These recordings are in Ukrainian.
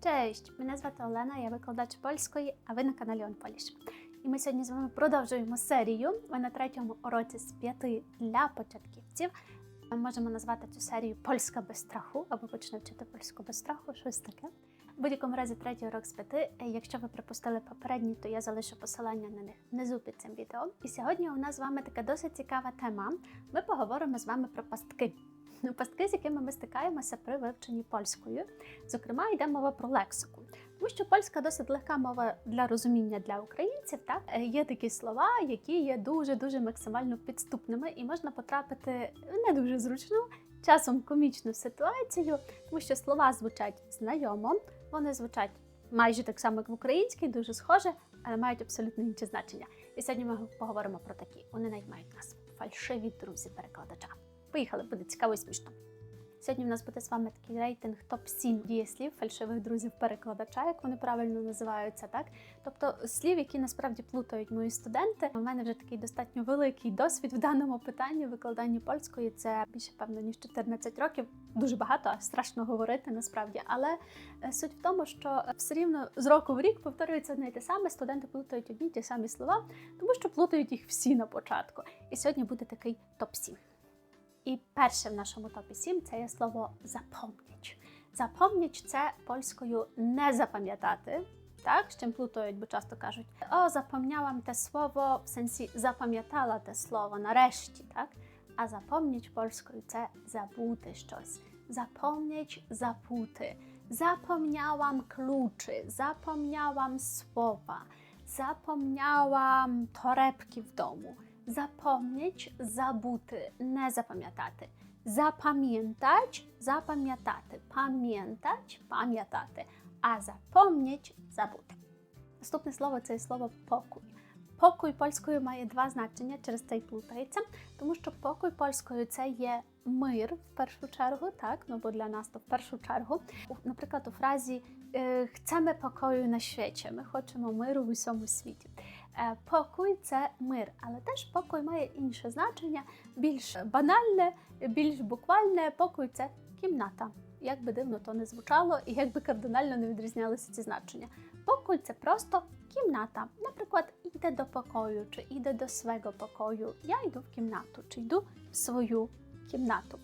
Cześć, мене звати Олена, я викладач польської, а ви на каналі OnPolish. І ми сьогодні з вами продовжуємо серію. Ми на третьому уроці з п'яти для початківців. Ми можемо назвати цю серію Польська без страху або почне вчити польську без страху, щось таке. В будь-якому разі третій урок з п'яти. Якщо ви пропустили попередній, то я залишу посилання на них внизу під цим відео. І сьогодні у нас з вами така досить цікава тема. Ми поговоримо з вами про пастки. Ну, Пастки, з якими ми стикаємося при вивченні польською. Зокрема, йде мова про лексику. Тому що польська досить легка мова для розуміння для українців. Так Е, є такі слова, які є дуже дуже максимально підступними, і можна потрапити не дуже зручну, часом комічну ситуацію, тому що слова звучать знайомо, вони звучать майже так само, як в українській, дуже схоже, але мають абсолютно інше значення. І сьогодні ми поговоримо про такі. Вони навіть мають назву фальшиві друзі перекладача. Поїхали, буде цікаво і смішно. Сьогодні в нас буде з вами такий рейтинг топ-7 дієслів фальшивих друзів перекладача, як вони правильно називаються, так? Тобто слів, які насправді плутають мої студенти. У мене вже такий достатньо великий досвід в даному питанні викладанні польської. Це більше певно ніж 14 років. Дуже багато, страшно говорити насправді. Але е, суть в тому, що все рівно з року в рік повторюється одне й те саме. Студенти плутають одні й ті самі слова, тому що плутають їх всі на початку. І сьогодні буде такий топ-7. І перше в нашому топі 7 це є слово запомніч. Запомніч це польською не запам'ятати. Так, з чим плутають, бо часто кажуть: о, запомняłam те слово, в сенсі запам'ятала те слово нарешті, так? А запомніч польською це забути щось. Запомніч забути. Zapomniałam kluczy, zapomniałam słowa, zapomniałam torebki w domu. Запомніть, забути, не запам'ятати. Запам'ятать, запам'ятати. Пам'ятать, пам'ятати. А запомніть, забути. Наступне слово це слово покой. Покой польською має два значення, через це й плутається, тому що покой польською це є мир в першу чергу, так, ну бо для нас то в першу чергу. Наприклад, у фразі «Chcemy покою на світі, ми хочемо миру в усьому світі. Е, Покой це мир, але теж покой має інше значення, більш банальне, більш буквальне. Покой це кімната. Як би дивно то не звучало, і як би кардинально не відрізнялися ці значення. Покой це просто кімната. Наприклад, іде до покою, чи іде до свого покою. Я йду в кімнату, чи йду в свою кімнату.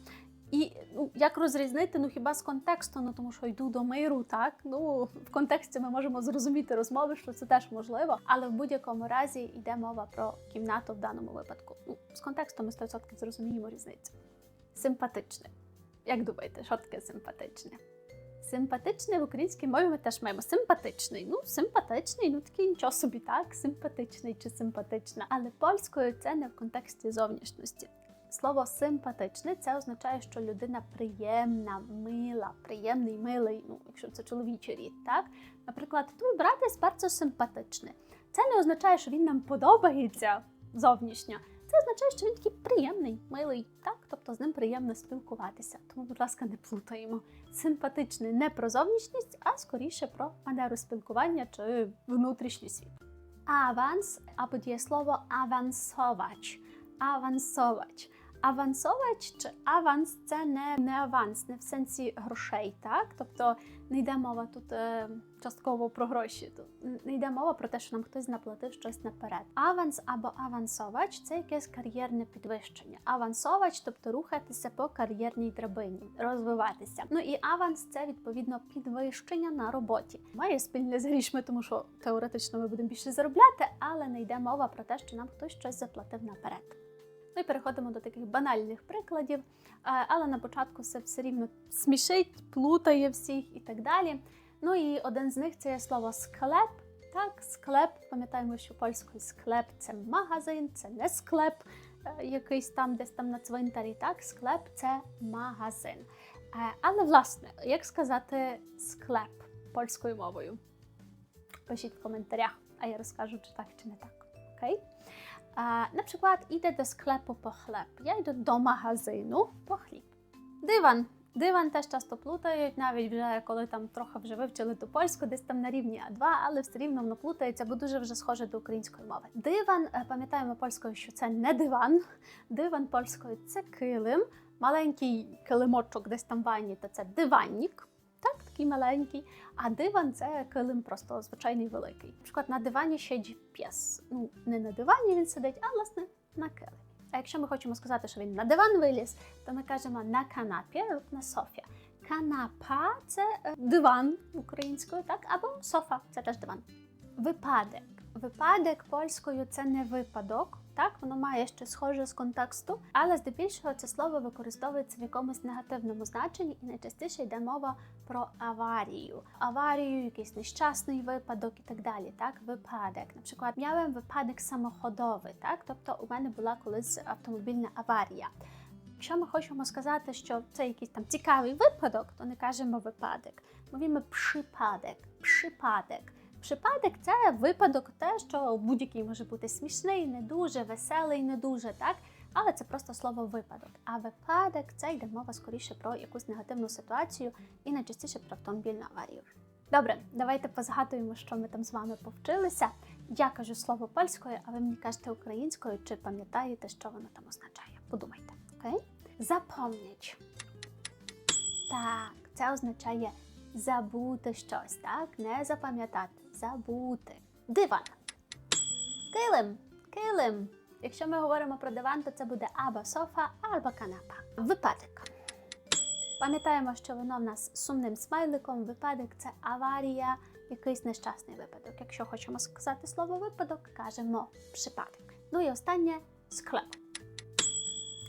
І ну, як розрізнити, ну хіба з контексту, ну тому що йду до миру, так ну в контексті ми можемо зрозуміти розмови, що це теж можливо, але в будь-якому разі йде мова про кімнату в даному випадку. Ну, з контексту ми 100% зрозуміємо різницю. Симпатичне. Як думаєте, що таке симпатичне? Симпатичний в українській мові ми теж маємо симпатичний. Ну, симпатичний, ну такий нічого собі так, симпатичний чи симпатична. Але польською це не в контексті зовнішності. Слово симпатичний це означає, що людина приємна, мила, приємний, милий, ну, якщо це чоловічий рід, так? Наприклад, твій брат є симпатичний. Це не означає, що він нам подобається зовнішньо. Це означає, що він такий приємний, милий, так? Тобто з ним приємно спілкуватися. Тому, будь ласка, не плутаємо. Симпатичний не про зовнішність, а скоріше про манеру спілкування чи внутрішній світ. Аванс або дієслово авансовач. Авансовач. Авансовач чи аванс це не, не аванс, не в сенсі грошей, так? Тобто не йде мова тут е, частково про гроші. Тут не йде мова про те, що нам хтось наплатив щось наперед. Аванс або авансовач це якесь кар'єрне підвищення. Авансовач, тобто рухатися по кар'єрній драбині, розвиватися. Ну і аванс це відповідно підвищення на роботі. Має спільне з грішми, тому що теоретично ми будемо більше заробляти, але не йде мова про те, що нам хтось щось заплатив наперед. Ну і переходимо до таких банальних прикладів, е, але на початку все все рівно смішить, плутає всіх і так далі. Ну і один з них це є слово склеп. Так, склеп, пам'ятаємо, що польською склеп це магазин, це не склеп, е, якийсь там десь там на цвинтарі. Так, склеп це магазин. Е, Але власне, як сказати склеп польською мовою? Пишіть в коментарях, а я розкажу, чи так, чи не так. Окей? На przykład idę do sklepu po chleb. Я йду до магазину по хліб. Диван. Диван теж часто плутають, навіть вже коли там трохи вже вивчили ту польську, десь там на рівні А2, але все рівно воно плутається, бо дуже вже схоже до української мови. Диван, пам'ятаємо польською, що це не диван. Диван польською це килим, маленький килимочок десь там в ванні, то це диванник. Так, такий маленький, а диван це килим просто звичайний великий. Наприклад, на дивані сидить п'єс. Ну, не на дивані він сидить, а власне на килимі. А якщо ми хочемо сказати, що він на диван виліз, то ми кажемо на канапі на софі. Канапа це е, диван українською, так, або софа це теж диван. Випадок. Випадок польською це не випадок, так воно має ще схоже з контексту, але здебільшого це слово використовується в якомусь негативному значенні, і найчастіше йде мова про аварію. Аварію, якийсь нещасний випадок і так далі. Так, випадок. Наприклад, miałem випадок самоходовий, так, тобто у мене була колись автомобільна аварія. Якщо ми хочемо сказати, що це якийсь там цікавий випадок, то не кажемо випадок. Мовимо przypadek, przypadek. Przypadek – це випадок, те, що будь-який може бути смішний, не дуже, веселий, не дуже, так? Але це просто слово випадок. А випадок це йде мова скоріше про якусь негативну ситуацію і найчастіше про автомобільну аварію. Добре, давайте позгадуємо, що ми там з вами повчилися. Я кажу слово польською, а ви мені кажете українською, чи пам'ятаєте, що воно там означає? Подумайте, окей? Запомніть. Так, це означає забути щось, так? Не запам'ятати, забути. Диван. Килим. Килим. Якщо ми говоримо про диван, то це буде або софа, або канапа. Випадок. Пам'ятаємо, що воно в нас сумним смайликом. Випадок це аварія, якийсь нещасний випадок. Якщо хочемо сказати слово випадок, кажемо припадок. Ну і останнє склеп.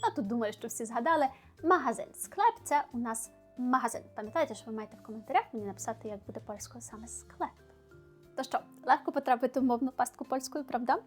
А тут думаю, що всі згадали магазин. Склеп це у нас магазин. Пам'ятаєте, що ви маєте в коментарях мені написати, як буде польською саме склеп. Потрапити в мовну пастку польською, правда?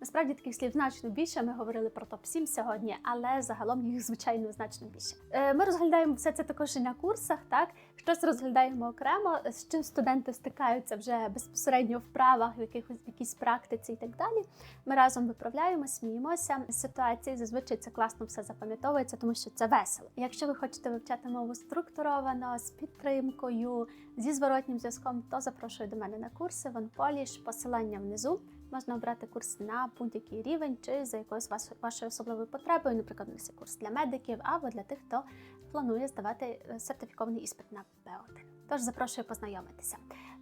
Насправді таких слів значно більше. Ми говорили про топ-7 сьогодні, але загалом їх звичайно значно більше. Е, Ми розглядаємо все це також і на курсах, так щось розглядаємо окремо, з чим студенти стикаються вже безпосередньо в правах, в якихось в якійсь практиці і так далі. Ми разом виправляємо, сміємося з ситуації. Зазвичай це класно все запам'ятовується, тому що це весело. Якщо ви хочете вивчати мову структуровано, з підтримкою, зі зворотнім зв'язком, то запрошую до мене на курси. Вон Поліш, посилання внизу. Можна обрати курс на будь-який рівень чи за якоюсь вашою особливою потребою. Наприклад, у нас є курс для медиків або для тих, хто планує здавати е, сертифікований іспит на Б1. Тож запрошую познайомитися.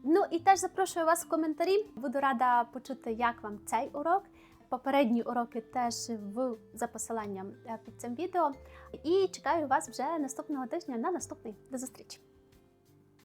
Ну і теж запрошую вас в коментарі. Буду рада почути, як вам цей урок. Попередні уроки теж в за посиланням е, під цим відео. І чекаю вас вже наступного тижня на наступний. До зустрічі!